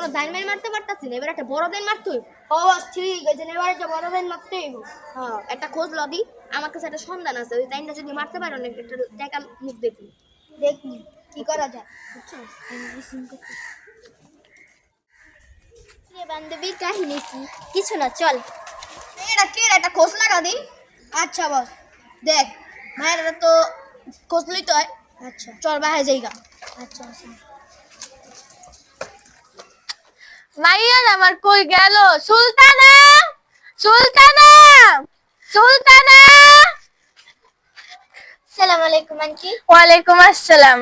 কোনো thine mine মারতে পারতাছি না এবার একটা বড় দাইন মারতে হইব। ও ঠিক আছে এবার একটা বড় দিন মারতে হইব। হ্যাঁ একটা খোঁজ লদি আমার কাছে একটা সন্ধান আছে ওই দাইনটা যদি মারতে পারো না একটা টাকা মুখ দেখি দেখি কি করা যায় রে বান্ধবী কাহিনী কি? কিছু না চল। এটা কি একটা খোঁজ লাগা দিই আচ্ছা বস দেখ মায়ের তো খোঁজ লইতে হয়। আচ্ছা। চল বাহে যাইগা। আচ্ছা আচ্ছা মাইয়ান আমার কই গেল? সুলতানা! সুলতানা! সুলতানা! সালাম আলাইকুম আন্টি। ওয়ালাইকুম আসসালাম।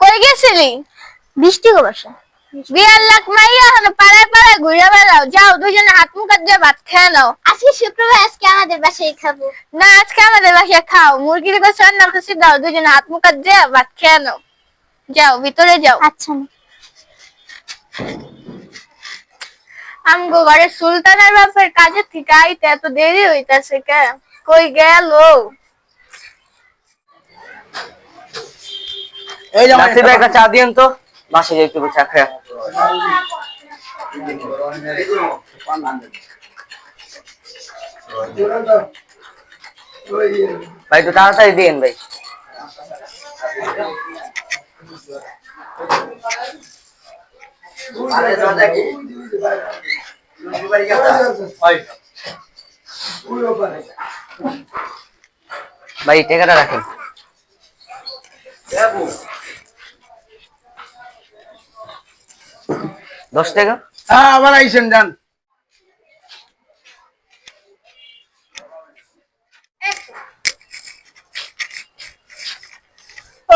কই গেছিলি? বৃষ্টি গো বাসা বিয়ার লাখ মাইয়া হলো পাড়ায় পাড়ায় ঘুরে বেড়াও। যাও দুজনে হাত মুখ দিয়ে ভাত খেয়ে নাও। আজকে শুক্রবার আজকে আমাদের বাসায় খাব। না আজকে আমাদের বাসায় খাও। মুরগির কাছে রান্না করছি দাও দুজনে হাত মুখ দিয়ে ভাত খেয়ে নাও। যাও ভিতরে যাও। আচ্ছা আমগো ঘরে সুলতানের বাপের কাজে থেকে আইতে এত দেরি হইতাছে কে? কই গেল? এই যে ভাই একটা চা দিয়েন তো। বাসে হবে চা খেয়ে ভাই একটু তাড়াতাড়ি দিয়েন ভাই। ভাই। টেকাটা রাখেন। দশ টাকা? হ্যাঁ আবার আইসেন যান।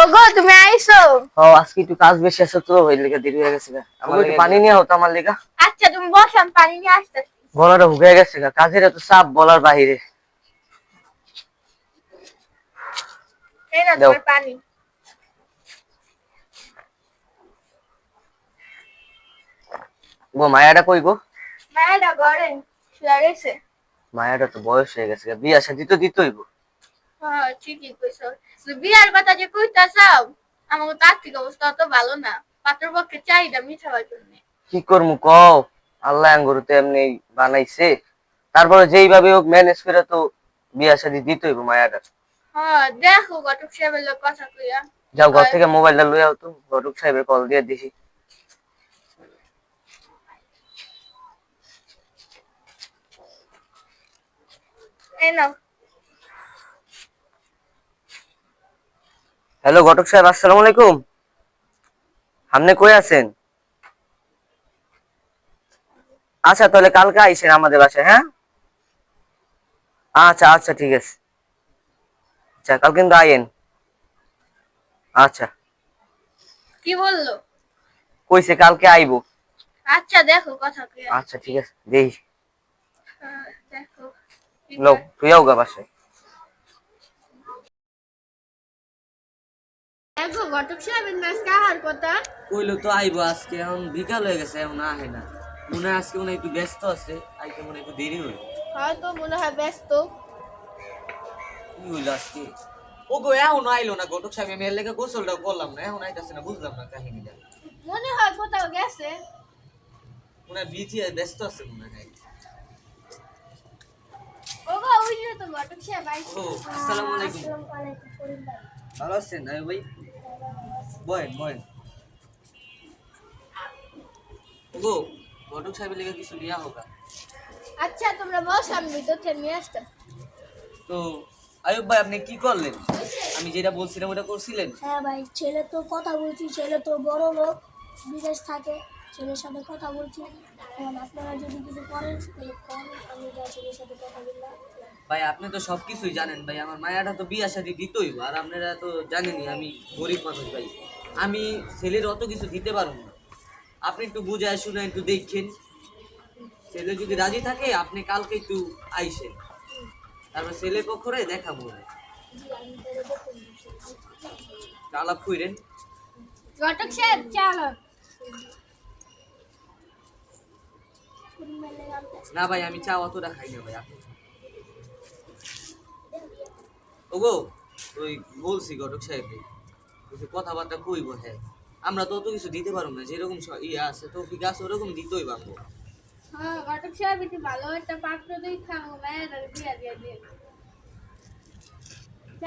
ওগো তুমি আইছো ও আজকে একটু কাজ বেশি আছে তো ওই লেগে দেরি হয়ে গেছে গা। আমার একটু পানি নিয়ে হতো আমার লেগা। আচ্ছা তুমি বসো আমি পানি নিয়ে আসতেছি। গলাটা হুগে গেছে গা। কাজের এত চাপ বলার বাহিরে। এই না তোমার পানি। গো মায়াটা কই গো? মায়েরা ঘরে শুয়ে মায়াটা তো বয়স হয়ে গেছে বিয়া শাদি তো দিতই গো। হ্যাঁ ঠিকই কইছো। বিয়ার কথা যে কইতা চাও আমার আর্থিক অবস্থা অত ভালো না। পাত্র পক্ষে চাহিদা মিঠাবার জন্য। কি করমু কও? আল্লাহ আঙ্গুর তো এমনি বানাইছে। তারপরে যেইভাবে হোক ম্যানেজ করে তো বিয়া শাদি দিতই গো মায়াটা। হ্যাঁ দেখো ঘটক সাহেবের লোক কথা কইয়া। যাও ঘর থেকে মোবাইলটা লই আও তো ঘটক সাহেবের কল দিয়ে দিছি এই নাও। হ্যালো ঘটক সাহেব আসসালামু আলাইকুম। আপনি কই আছেন? আচ্ছা তাহলে কালকে আইসেন আমাদের বাসায় হ্যাঁ? আচ্ছা আচ্ছা ঠিক আছে। আচ্ছা কাল কিন্তু আইয়েন। আচ্ছা। কি বলল? কইছে কালকে আইবো। আচ্ছা দেখো কথা কইয়া। আচ্ছা ঠিক আছে দেই। হ্যাঁ, দেখো। কি লো তুই আও গা বাসায়। দেখো ঘটক সাহেবের মাছ কাহার কথা কইলো তো আইবো আজকে এখন বিকাল হয়ে গেছে এখন আহে না। মনে হয় আজকে মনে একটু ব্যস্ত আছে আইতে মনে একটু দেরি হইল হয়তো মনে হয় ব্যস্ত। কি হইল আজকে? ও গো এখন আইলো না ঘটক সাহেব আমি এর লেগে গোসলটা করলাম না এখন আইতাছে না বুঝলাম না কাহিনীটা। মনে হয় কোথাও গেছে। মনে হয় বিজি ব্যস্ত আছে মনে হয়। আসসালামু আলাইকুম। ভালো আছেন? ভাই বয়েন বয়েন। ওগো ঘটক সাহেবের লেগে কিছু লিয়া হোক আচ্ছা তোমরা বস আমি ভিতর থেকে নিয়ে আসতাম। তো আয়ুব ভাই আপনি কি করলেন? আমি যেটা বলছিলাম ওটা করছিলেন? হ্যাঁ ভাই ছেলে তো কথা বলছি ছেলে তো বড় লোক বিদেশ থাকে ছেলের সাথে কথা বলছি। আপনারা যদি কিছু করেন তাহলে করেন আমি যা ছেলের সাথে কথা বললাম। ভাই আপনি তো সব কিছুই জানেন ভাই আমার মায়াটা তো বিয়া শাদি দিতই আর আপনারা তো জানেনই আমি গরিব মানুষ ভাই। আমি ছেলের অত কিছু দিতে পারব না। আপনি একটু বুঝায় শুনে একটু দেখছেন ছেলে যদি রাজি থাকে আপনি কালকে একটু আইসেন। তারপর ছেলের পক্ষরে দেখাবো আলাপ কইরেন। ঘটক সাহেব চলো না ভাই আমি চা অতটা খাই না ভাই আপনি ওগো ওই বলছি ঘটক সাহেব কথাবার্তা কইব হ্যাঁ। আমরা তো অত কিছু দিতে পারব না যেরকম ইয়ে আছে তৌফিক আছে ওরকম দিতেই পারব। হ্যাঁ ঘটক সাহেব একটু ভালো একটা পাত্র দেখে আমার মায়ের বিয়া দিয়ে দিয়ে।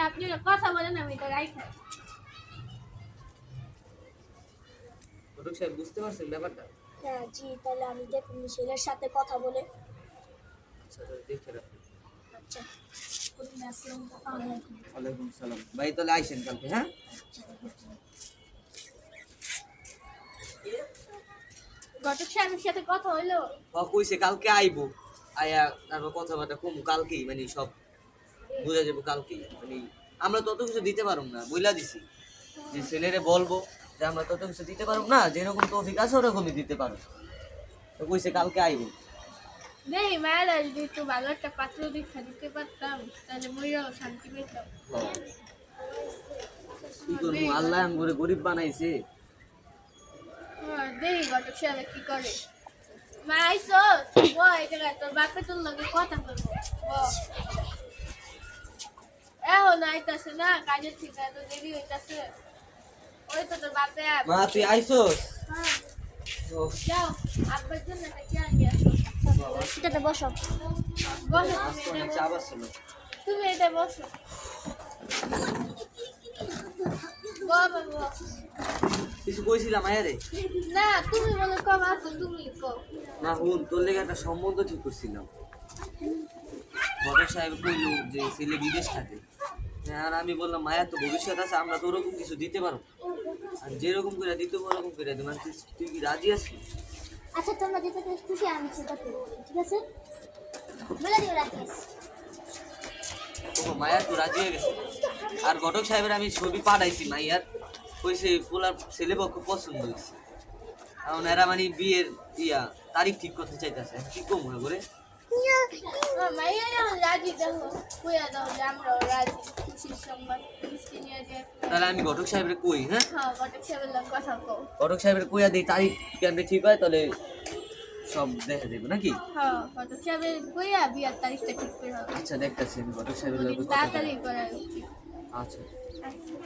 আপনি কথা বলেন আমি এটা রাইখা। ঘটক সাহেব বুঝতে পারছেন ব্যাপারটা? হ্যাঁ জি তাহলে আমি দেখুন ছেলের সাথে কথা বলে। আচ্ছা দেখে রাখুন আচ্ছা। ভাই তাহলে আইসেন কালকে হ্যাঁ সাথে কথা কালকে আইবো তারপর কথাবার্তা কম কালকেই মানে সব বোঝা যাব কালকেই মানে আমরা তত কিছু দিতে পারব না বইলা দিছি যে ছেলেরে বলব যে আমরা তত কিছু দিতে পারব না যেরকম তৌফিক আছে ওরকমই দিতে পারো তো কইছে কালকে আইবো। নেই মায়েরা একটু ভালো একটা পাত্র দীক্ষা দিতে পারতাম তাহলে মরিয়াও শান্তি পেতাম কি করব? আল্লাহ আমগরে গরিব বানাইছে। দেখি ঘটক সাহেব কি করে? মা আইসো জায়গায় তোর বাপে তোর লগে কথা বলব। এখন আইতাছে না কাজের ঠিক এত দেরি হইতাছে। ওই তো তোর বাপে মা তুই আইছস হ্যাঁ। যাও আব্বার জন্য চেয়ার নিয়ে আসো। সেটাতে বসো। তুমি এটা বসো। কিছু কইছিলাম আয়ারে না তুমি বলে কম আসো তুমি কম না হুন তোর লেগে একটা সম্বন্ধ ঠিক করছিলাম। বড় সাহেব কইল যে ছেলে বিদেশ থাকে। আর আমি বললাম মায়া তো ভবিষ্যৎ আছে আমরা তো ওরকম কিছু দিতে পারব আর যেরকম করে দিতে ওরকম করে দেবো। মানে তুই কি রাজি আছিস? আচ্ছা তোমরা যেটা খুশি, আমি সেটা করব, ঠিক আছে? বলে দিও, রাকেশ। মায়া, তো রাজি হয়ে গেছে। আর ঘটক সাহেবের আমি ছবি পাঠাইছি মাইয়ার সে পোলার ছেলে পছন্দ হয়েছে। এখন এরা মানে বিয়ের ইয়া, তারিখ ঠিক করতে চাইতেছে। কি কম করে রাজি দেখো কইয়া দাও রাজি খুশির যে তাহলে আমি ঘটক সাহেবের কই হ্যাঁ? হ্যাঁ ঘটক সাহেবের লোক কথা কও ঘটক সাহেবের কইয়া দিই তারিখ কেমনে ঠিক হয়, তাহলে সব দেখা যাবে, নাকি? হ্যাঁ কইয়া বিয়ার তারিখটা ঠিক আচ্ছা দেখতেছি আমি ঘটক সাহেবের যদি তাড়াতাড়ি করা আচ্ছা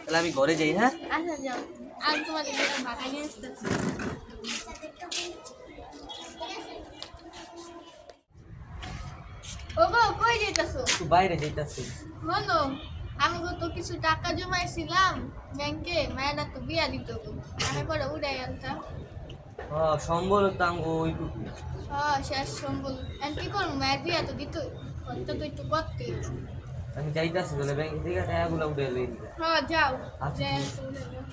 তাহলে আমি ঘরে যাই হ্যাঁ? আচ্ছা যাও। আর তোমাদের নিয়ে আসতেছি। ওগো কই যেতেছো একটু বাইরে যাইতাছি। হলো আমি তো কিছু টাকা জমাইছিলাম ব্যাংকে মায়েরা তো বিয়া দিত আমি পরে উড়াই আনতাম। সম্বল তাঙ্গো ওইটুকু। হ্যাঁ শেষ সম্বল। আর কি করব? মায়ের বিয়া তো দিত খরচা তো একটু করতে আমি যাইতাছি তাহলে ব্যাংক থেকে টাকাগুলো উঠে লই হ্যাঁ যাও আচ্ছা, যে ঠিক উড়ে যাও।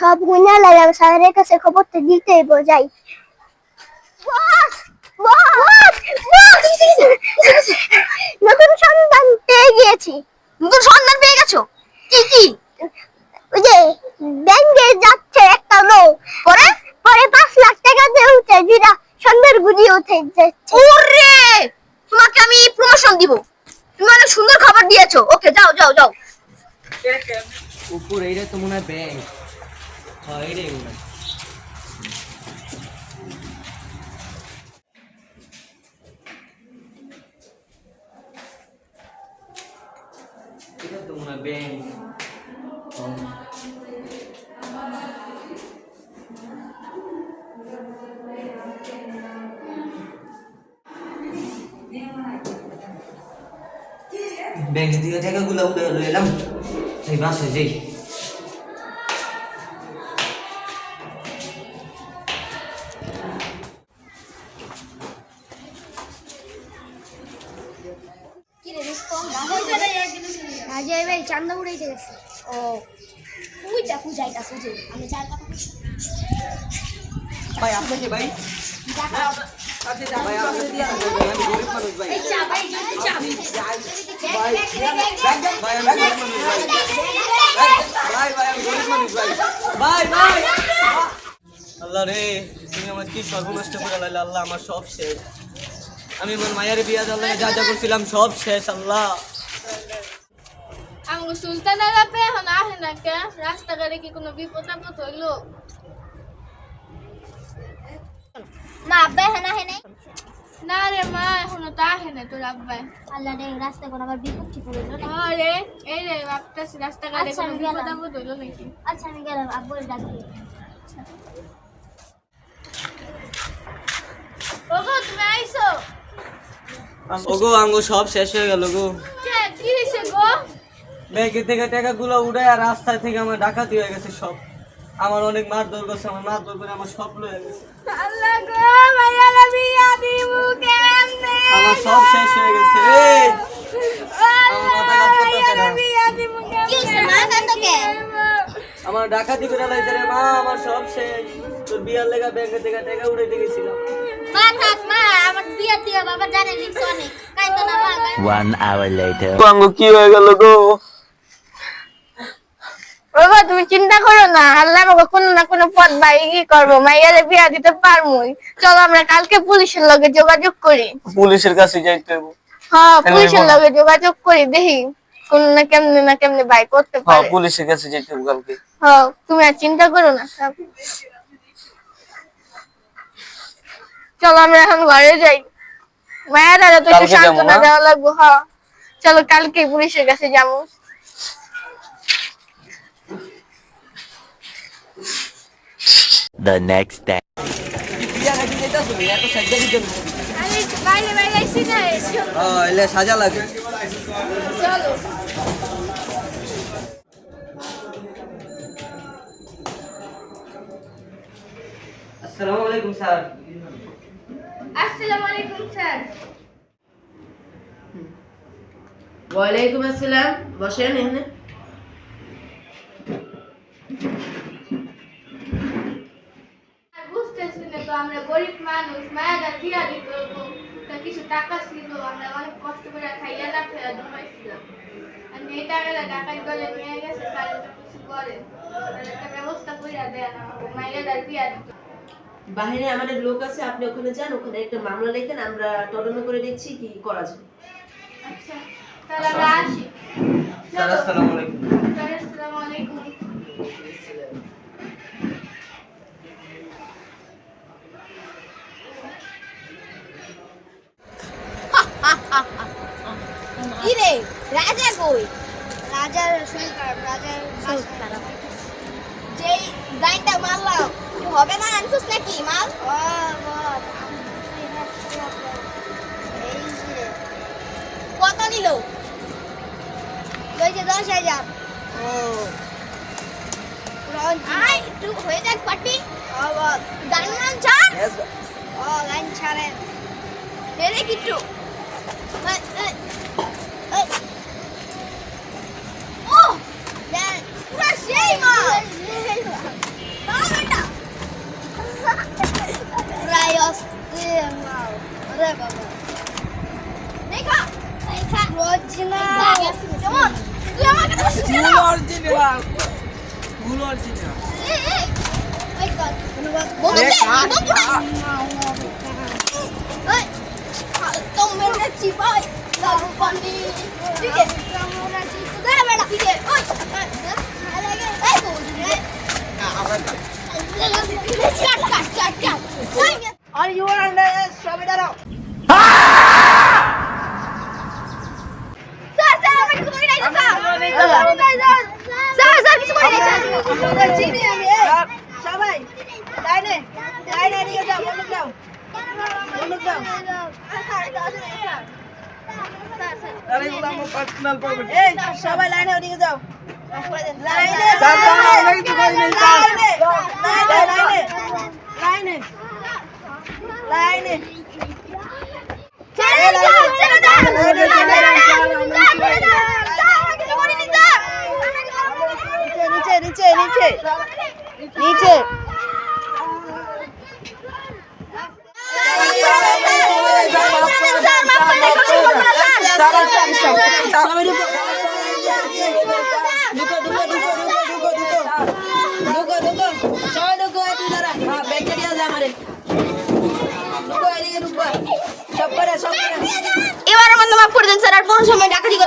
সব গুণা লাগে স্যারের কাছে খবরটা দিতেই বোঝাই বস বস বস! নতুন সন্ধান পেয়ে গিয়েছি। নতুন সন্ধান পেয়ে গেছো? কি কি? ওই যে ব্যাংকে যাচ্ছে একটা লোক। পরে? পরে পাঁচ লাখ টাকা দিয়ে উঠে যেটা সন্ধ্যার গুজি উঠে যাচ্ছে। ওরে! তোমাকে আমি প্রমোশন দিব। তুমি অনেক সুন্দর খবর দিয়েছ। ওকে যাও যাও যাও। উপর এইটা তো মনে হয় ব্যাংক হ্যাঁ এইটাই মনে হয় এটা তো মনে হয় ব্যাংক ব্যাংক থেকে টাকাগুলো উঠে লই ভাই ভাই ভাই আমি গরিব মানুষ ভাই ভাই ভাই আল্লাহ রে তুমি আমার কি সর্বনষ্ট করে আল্লাহ আমার সব শেষ আমি আমার মায়ের বিয়া আল্লাহ যা যা করছিলাম সব শেষ আল্লাহ আমাকে সুলতানের আপে এখন আহে না কে রাস্তাঘাটে কি কোনো বিপদ আপদ হইল না আব্বা হ্যাঁ না হ্যাঁ না রে মা এখনও তো না তোর আব্বাই আল্লাহ রে রাস্তায় কোনো আবার বিপদ ঠিক হলো না আরে এই রে ভাবতেছি রাস্তাঘাটে কোনো বিপদ আপদ হলো নাকি আচ্ছা আমি গেলাম আব্বুর ডাক দিই ওগো তুমি আইছো ওগো আঙ্গো সব শেষ হয়ে গেল গো। কে কি হইছে গো? ব্যাংকের থেকে টাকাগুলো উঠে আর রাস্তায় থেকে আমার ডাকাতি হয়ে গেছে সব। আমার অনেক মারধর করছে আমার মার মারধর করে আমার সব লয়ে গেছে। আমার সব শেষ হয়ে গেছে আমার ডাকাতি করে লাগছে রে মা আমার সব শেষ। তোর বিয়ার লেগা ব্যাংকে থেকে টাকা উড়ে দিয়েছিলাম One hour later. হয়ে গেল গো? বাবা তুমি চিন্তা করো না আল্লাহ আমাকে কোনো না কোনো পথ বাইরে করব মাইয়ারে বিয়া দিতে পারমুই। চলো আমরা কালকে পুলিশের লগে যোগাযোগ করি। পুলিশের কাছে যাইতে হ্যাঁ হ্যাঁ, পুলিশের লগে যোগাযোগ করি দেখি কোন না কেমনে না কেমনে বাই করতে হ্যাঁ পুলিশের কাছে যাইতে হইব কালকে। হ্যাঁ তুমি আর চিন্তা করো না। চলো আমরা এখন ঘরে যাই। মায়ের আর তো একটু সান্ত্বনা হ্যাঁ? দেওয়া লাগবো হ্যাঁ। চলো কালকে পুলিশের কাছে যাব The next day. বিয়া নাকি যেতেছো এত সাজ্জা দিতে আরে বাইরে বাইরে আইছি না এসো হ্যাঁ এলে সাজা লাগে আসসালামু আলাইকুম স্যার আসসালামু আলাইকুম স্যার ওয়ালাইকুম আসসালাম বসেন এখানে আর বুঝতেছি না তো আমরা গরিব মানুষ মায়াদার বিয়া দিত তা কিছু টাকা ছিল আমরা অনেক কষ্ট করে খাইয়া না ফেরা জমাইছিলাম আর এই টাকাটা টাকার গলে নিয়ে গেছে স্যার একটা কিছু করে একটা ব্যবস্থা করে দেন মায়াদার বিয়া দিত। বাহিরে আমাদের লোক আছে আপনি ওখানে যান ওখানে একটা মামলা লেখেন আমরা তদন্ত করে দেখছি কি করা যায়। আচ্ছা তাহলে আমরা আসি। আসসালামু আলাইকুম স্যার আসসালামু আলাইকুম কি রে রাজা কই? রাজার শরীর খারাপ রাজার শরীর খারাপ। যেই গাইনটা মারলাম হবে না আনছিস নাকি মাল? কত নিল? ওই যে দশ হাজার। ও। আই একটু হয়ে যাক পার্টি। ও বল গান ছাড় ও গান ছাড়েন। Kittu Orijinal. Bunun orijinal. Bunu bak. Bunu bek. Bunu bek. You get from Rachi. There, cut, cut, cut. সবাই লাইনে ওদিকে যাও। লাইনে লাইনে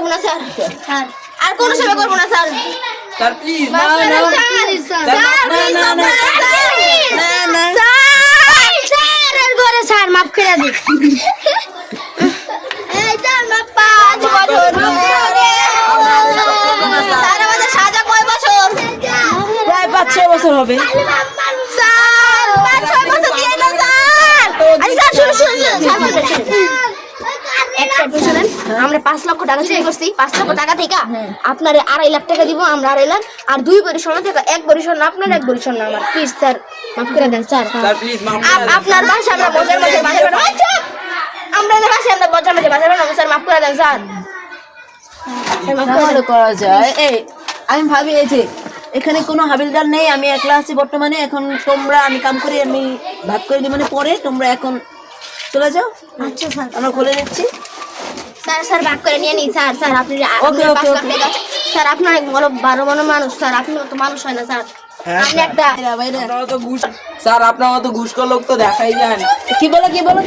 করব না স্যার আর কোনো সেবা করব না স্যার স্যার প্লিজ না না পাঁচ বছর স্যার আমাদের সাজা কয় বছর প্রায় পাঁচ ছয় বছর হবে আমরা পাঁচ লক্ষ টাকা চুরি করছি। পাঁচ লক্ষ টাকা থেকে আপনার আড়াই লাখ টাকা দিব আমরা আড়াই লাখ। আর দুই সোনা থেকে এক সোনা আপনার এক সোনা আমার। প্লিজ স্যার মাফ করে দেন স্যার আপনার বাসা আমরা আমরা বাসা বানাবো স্যার মাফ করে দেন স্যার করে যায়। এই আমি ভাবি এই যে এখানে কোনো হাবিলদার নেই আমি একলা আছি বর্তমানে এখন তোমরা আমি কাম করি আমি ভাগ করে দিই। মানে পরে তোমরা এখন চলে যাও। আচ্ছা স্যার আমরা খুলে দিচ্ছি স্যার স্যার ভাগ করে নিয়ে নিন স্যার স্যার আপনি Okay, আপনার পাঁচ লাখ টাকা স্যার আপনার এক বড় বারো বড় মানুষ স্যার আপনি তো মানুষ হয় না স্যার। আপনি বাইরে আপনারা তো ঘুষ স্যার আপনার মতো ঘুষখোর লোক তো দেখাই কি বলো কি বলো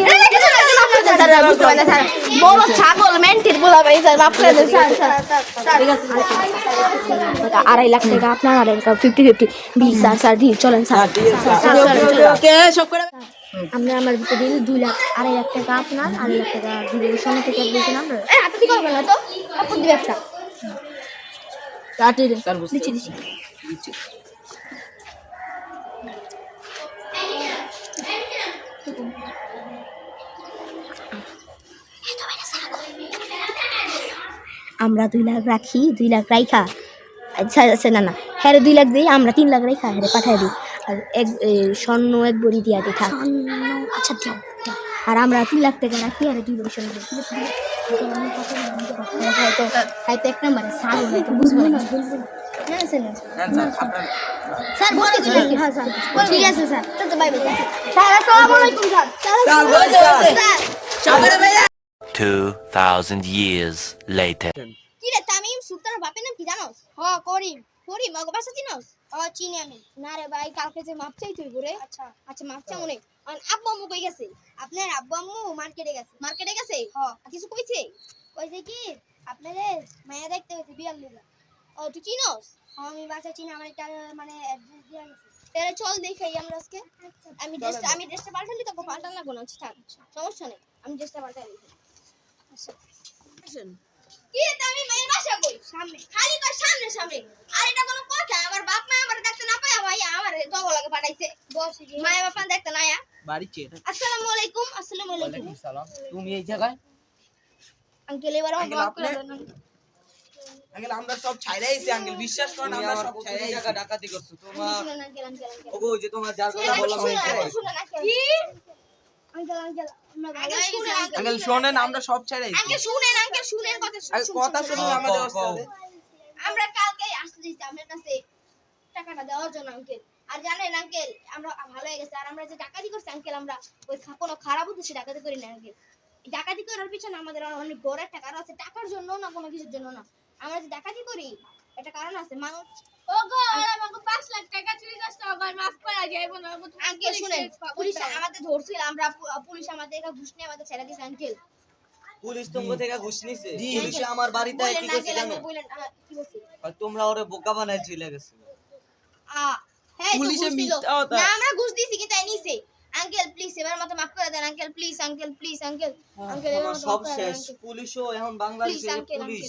ছাগল মেন্টির বলা ভাই স্যার আড়াই লাখ টাকা আপনার আড়াই lakh fifty fifty bill sir sir দিন চলেন স্যার। আমরা আমার ভিতরে দিন দুই লাখ আড়াই লাখ টাকা আপনার আড়াই লাখ টাকা দুই সোনা থেকে দিয়েছেন আমরা এ হাতে কি করবেন না তো আপনি দিবে একটা। কাটি রে দিচ্ছি দিচ্ছি। আমরা দুই লাখ রাখি দুই লাখ রাইখা। আচ্ছা আচ্ছা না না। হ্যাঁ দুই লাখ দিই আমরা তিন লাখ রাইখা হ্যাঁ পাঠাই দিই। আর এক স্বর্ণ এক বড়ি দিয়া দিই থাক আচ্ছা দিও আর আমরা তিন লাখ টাকা রাখি আর দুই দিই। ঠিক আছে? হয়তো হয়তো এক নম্বরে সার হয়তো বুঝব না। হ্যাঁ স্যার হ্যাঁ স্যার আপনার স্যার বলতে দিলে কি হ্যাঁ স্যার। ঠিক আছে স্যার। তো বাই বাই স্যার আসসালামু আলাইকুম স্যার। স্যার বলছে বলছে স্যার। সব করে ভাইয়া 2,000 years later. কি রে তামিম সুলতানের বাপের নাম কি জানোস? হ করিম। করিম বাসা চিনোস ও চিনি আমি। না রে ভাই কালকে যে মাপ চাই তুই ঘুরে আচ্ছা। আচ্ছা মাপ চাই মনে আর আব্বু আম্মু কই গেছে? আপনার আব্বু আম্মু মার্কেটে গেছে। মার্কেটে গেছে? হ। আর কিছু কইছে? কইছে কি মায়া দেখতে গেছে বিয়ার লিগা ও তুই চিনোস? হ আমি বাসা চিনি আমার একটা মানে অ্যাড্রেস দিয়া গেছে তাহলে চল দেখাই আমরা আজকে। আমি ড্রেসটা আমি ড্রেসটা পাল্টালি তোকে পাল্টান লাগবো না আচ্ছা থাক সমস্যা নেই। আমি ড্রেসটা পাল্টাই দিই। আচ্ছা। কি আমি মায়ের বাসা কই? সামনে। খালি কর সামনে সামনে। আর এটা কোনো কথা আমার বাপ মা আমার দেখতে না পায় ভাই আমার জগলাকে পাঠাইছে। মায়ের বাপ দেখতে না আয়া বাড়ি চেয়ে আসসালামু আলাইকুম আসসালামু আলাইকুম। সালাম তুমি এই জায়গায়? আঙ্কেল এবার আমার আঙ্কেল, মাফ করে আপনি- দেন আঙ্কেল আমরা সব ছাইরাই আইছি আঙ্কেল। বিশ্বাস করেন আমরা সব কত ছাইরাই টাকা ডাকাতি করছ তোমার শুনেন আঙ্কেল আঙ্কেল আঙ্কেল। ওগো যে তোমার যার কথা। শুনেন আঙ্কেল কি? আঙ্কেল আঙ্কেল আমরা ভালো শুনেন শোনেন আমরা সব ছাইরাই আইছি। আঙ্কেল শুনেন আঙ্কেল শুনেন কথা আগে কথা শুনুন আমাদের। আমরা কালকে আসতে দিচ্ছি আপনার কাছে টাকাটা দেওয়ার জন্য আঙ্কেল আর জানেন আঙ্কেল আমরা ভালো হয়ে গেছে। আর আমরা যে ডাকাতি করছি আঙ্কেল আমরা ওই কোনো খারাপ উদ্দেশ্যে ডাকাতি করি না আঙ্কেল ডাকাতি করার পিছনে আমাদের অনেক বড় একটা কারণ আছে টাকার জন্য না কোনো কিছুর জন্য না। আমরা যে ডাকাতি করি একটা কারণ আছে। মানুষ ওগো আর আমাকে 5 লাখ টাকা চুরি করছে আবার মাফ করা যাইবো না আঙ্কেল শুনেন পুলিশ। আমাদের ধরছিল আমরা পুলিশ আমাদের ঘুষ নিয়ে আমাদের ছেড়ে দিয়েছে আঙ্কেল পুলিশ তোমার থেকে ঘুষ নিছে? জি। আমার বাড়িতে কি করছে জানো? কি তোমরা ওরে বোকা বানায় চলে গেছো। আ হ্যাঁ পুলিশে মিথ্যা কথা। না আমরা ঘুষ দিয়েছি কিন্তু নিছে। আঙ্কেল প্লিজ এবার মতো মাফ করে দেন uncle please uncle please uncle. Uncle এবার মতো সব শেষ। পুলিশও এখন বাংলাদেশে পুলিশ।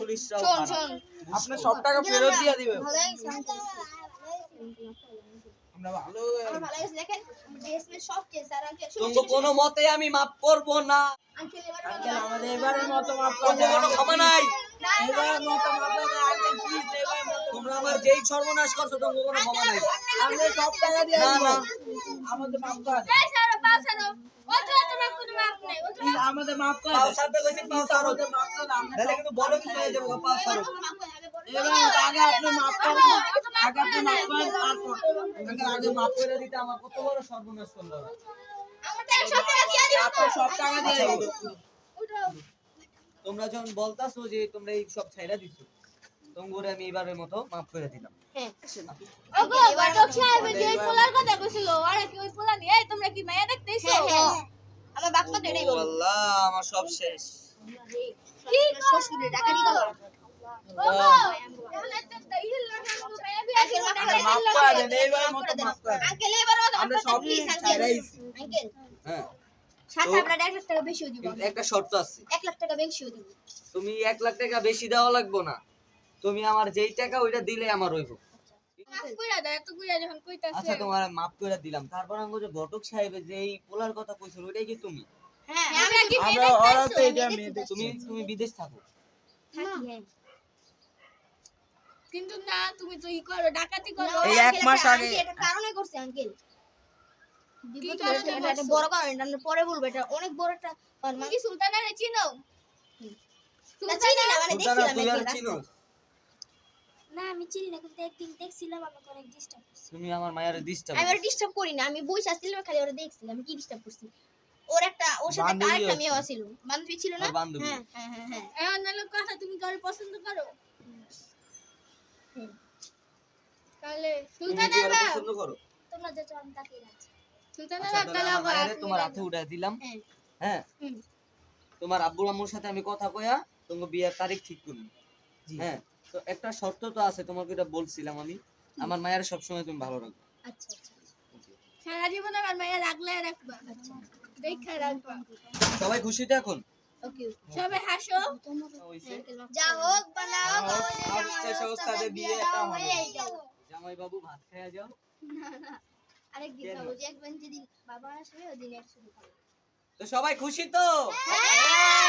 পুলিশ চল চল আপনি সব টাকা ফেরত দিয়ে দিবে। কোনো মতে আমি মাফ করব না। আঙ্কেল এবার মতো আঙ্কেল মাফ আমাদের করে এবারের মতো মাফ করে। তোমাকে কোনো ক্ষমা নাই। না, না, এবারের মতো মাফ করে। আঙ্কেল প্লিজ তোমরা আমার যেই সর্বনাশ করছ তোমাকে কোনো ক্ষমা নাই। আমরা সব টাকা দিয়ে না, না। আমাদের মাফ করে। এই স্যার পাঁচ হাজার ও তো তোমার কোনো মাফ নাই ও তো প্লিজ আমাদের মাফ করে। পাও দেন সাথে কইছি পাও সারো আমাদের মাফ করে আমরা কিন্তু বড় কিছু হয়ে যাবে পাও সারো মাফ করে আগে বলো। এবার আগে আপনি মাফ করেন আগে আপনি মাফ করেন। তারপর আগে মাফ করে দিতে আমার কত বড় সর্বনাশ করল। ওরা। আমার টাকা সব টাকা দিয়ে দিও তো। আপনার সব টাকা দিয়ে তোমরা যখন বলতাছো যে তোমরা এই সব ছাইরা দিছো তোমরা আমি এবারের মতো মাফ করে দিলাম। হ্যাঁ। ওগো বাটক সাহেব যে ওই পোলার কথা কইছিল আরে কি ওই পোলা নিয়ে তোমরা কি মায়া দেখতেইছো হ্যাঁ হ্যাঁ আমার মা তো এটাই ও আল্লাহ আমার সব শেষ। কি শ্বশুরে ডাকাতি করো। তুমি এক লাখ টাকা বেশি দেওয়া লাগবো না তুমি আমার যেই টাকা ওইটা দিলে আমার হইব তোমার মাফ করে দিলাম তারপর ঘটক সাহেবের যে পোলার কথা কইছিল ওইটাই কি তুমি। তুমি তুমি বিদেশ থাকো কিন্তু না তুমি তো ই করো ডাকাতি করো। এই এক মাস আগে- এটা কারণে করছে আঙ্কেল। বড় কারণ এটা পরে বলব এটা অনেক বড় একটা কি চিনো? মানে সুলতানা দেখছিলাম আর একদিন চিনো না আমি চিনি না কিন্তু একদিন দেখছিলাম আমাকে অনেক ডিস্টার্ব করছে। তুমি আমার মায়ের ডিস্টার্ব আমি ওরা ডিস্টার্ব করি না আমি বই আসছিলাম খালি ওরা দেখছিলাম কি ডিস্টার্ব করছি? ওর একটা ওর সাথে আরেকটা মেয়ে ছিল বান্ধবী ছিল না? হ্যাঁ হ্যাঁ হ্যাঁ। হ্যাঁ কথা তুমি কারও পছন্দ করো? তাহলে সুলতানার বাপ পছন্দ করো? তোমরা যে তাকিয়ে রাখছি সুলতানার আচ্ছা, বাপ তাহলে আবার তোমার হাতে উঠাই দিলাম। হ্যাঁ। হ্যাঁ? তোমার আব্বুর আম্মুর সাথে আমি কথা কয়া তোমার বিয়ের তারিখ ঠিক করব হ্যাঁ? তো একটা শর্ত তো আছে তোমাকে এটা বলছিলাম আমি। আমার মায়ের সবসময় তুমি ভালো রাখবে। আচ্ছা আচ্ছা সারা জীবন আমার মায়ের রাখলে রাখবা। আচ্ছা। দেখা রাখবা। সবাই খুশি তো এখন? ওকে সবাই হাসো। যা হোক বানাও আচ্ছা, বিয়েটা হবে। জামাই বাবু ভাত যাও। আরেক দিন খাব যে একবার যেদিন বাবা আসবে ওই দিন একসাথে খাব। তো সবাই খুশি তো? হ্যাঁ!